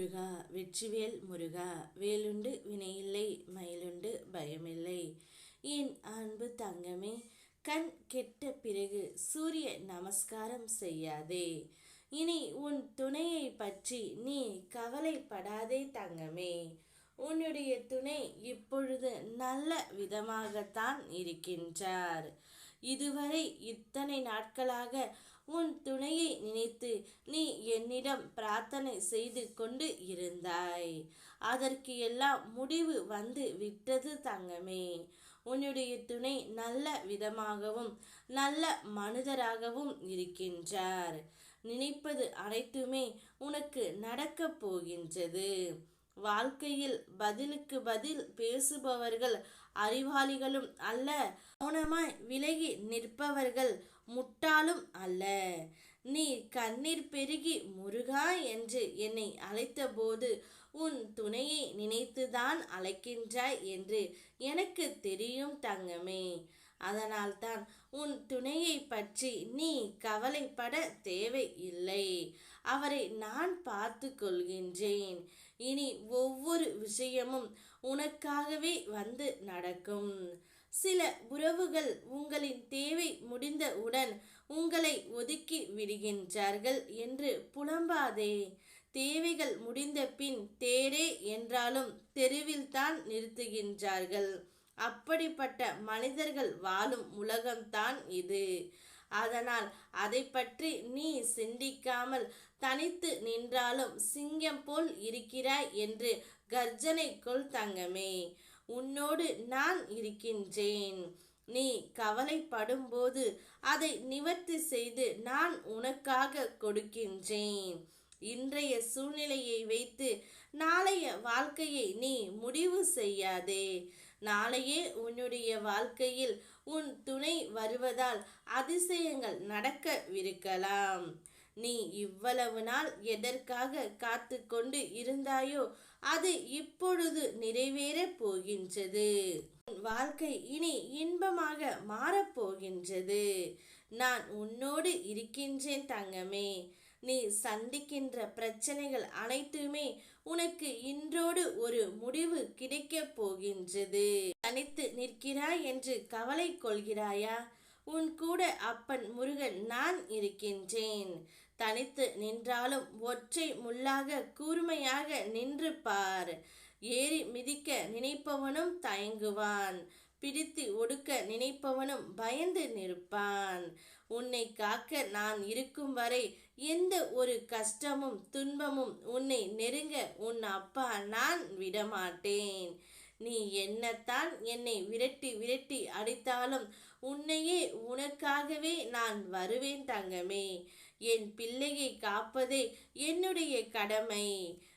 முருகா வெற்றிவேல் முருகா வேலுண்டு வினையில்லை மயிலுண்டு பயமில்லை. என் அன்பு தங்கமே கண் கெட்ட பிறகு சூரிய நமஸ்காரம் செய்யாதே. இனி உன் துணையை பற்றி நீ கவலைப்படாதே தங்கமே. உன்னுடைய துணை இப்பொழுது நல்ல விதமாகத்தான் இருக்கின்றார். இதுவரை இத்தனை நாட்களாக உன் துணையை நினைத்து நீ என்னிடம் பிரார்த்தனை செய்து கொண்டு இருந்தாய். அதற்கு எல்லாம் முடிவு வந்து விட்டது தங்கமே. உன்னுடைய துணை நல்ல விதமாகவும் நல்ல மனிதராகவும் இருக்கின்றார். நினைப்பது அனைத்துமே உனக்கு நடக்கப் போகின்றது. வாழ்க்கையில் பதிலுக்கு பதில் பேசுபவர்கள் அறிவாளிகளும் அல்ல மௌனமாய் விலகி நிற்பவர்கள் முட்டாளும் அல்ல. நீ கண்ணீர் பெருகி முருகா என்று என்னை அழைத்தபோது உன் துணையை நினைத்துதான் அழைக்கின்றாய் என்று எனக்கு தெரியும் தங்கமே. அதனால்தான் உன் துணையை பற்றி நீ கவலைப்பட தேவையில்லை அவரை நான் பார்த்து கொள்கின்றேன். இனி ஒவ்வொரு விஷயமும் உனக்காகவே வந்து நடக்கும். சில உறவுகள் உங்களின் தேவை முடிந்தவுடன் உங்களை ஒதுக்கி விடுகின்றார்கள் என்று புலம்பாதே. தேவைகள் முடிந்த பின் தேரே என்றாலும் தெருவில்தான் நிறுத்துகின்றார்கள். அப்படிப்பட்ட மனிதர்கள் வாழும் உலகம்தான் இது. அதனால் அதை பற்றி நீ சிந்திக்காமல் தனித்து நின்றாலும் சிங்கம் போல் இருக்கிறாய் என்று கர்ஜனை கொள் தங்கமே. உன்னோடு நான் இருக்கின்றேன். நீ கவலைப்படும் போது அதை நிவர்த்தி செய்து நான் உனக்காக கொடுக்கின்றேன். இன்றைய சூழ்நிலையை வைத்து நாளைய வாழ்க்கையை நீ முடிவு செய்யாதே. நாளையே உன்னுடைய வாழ்க்கையில் உன் துணை வருவதால் அதிசயங்கள் நடக்கவிருக்கலாம். நீ இவ்வளவு நாள் எதற்காக காத்து கொண்டு இருந்தாயோ அது இப்பொழுது நிறைவேறப் போகின்றது. வாழ்க்கை இனி இன்பமாக மாறப்போகின்றது நான் உன்னோடு இருக்கின்றேன் தங்கமே. நீ சந்திக்கின்ற பிரச்சனைகள் அனைத்துமே உனக்கு இன்றோடு ஒரு முடிவு கிடைக்கப் போகின்றது. தனித்து நிற்கிறாய் என்று கவலை கொள்கிறாயா? உன் கூட அப்பன் முருகன் நான் இருக்கின்றேன். தனித்து நின்றாலும் ஒற்றை முள்ளாக கூர்மையாக நின்று பார். ஏறி மிதிக்க நினைப்பவனும் தயங்குவான். பிடித்து ஒடுக்க நினைப்பவனும் பயந்து நிற்பான். உன்னை காக்க நான் இருக்கும் வரை எந்த ஒரு கஷ்டமும் துன்பமும் உன்னை நெருங்க உன் அப்பா நான் விடமாட்டேன். நீ என்னத்தான் என்னை விரட்டி விரட்டி அடித்தாலும் உன்னையே உனக்காகவே நான் வருவேன் தங்கமே. என் பிள்ளையை காப்பதே என்னுடைய கடமை.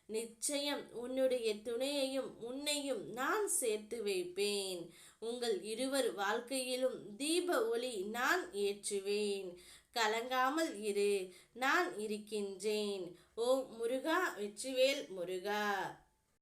நிச்சயம் உன்னுடைய துணையையும் உன்னையும் நான் சேர்த்து வைப்பேன். உங்கள் இருவர் வாழ்க்கையிலும் தீப ஒளி நான் ஏற்றுவேன். கலங்காமல் இரு நான் இருக்கின்றேன். ஓ முருகா வெற்றிவேல் முருகா.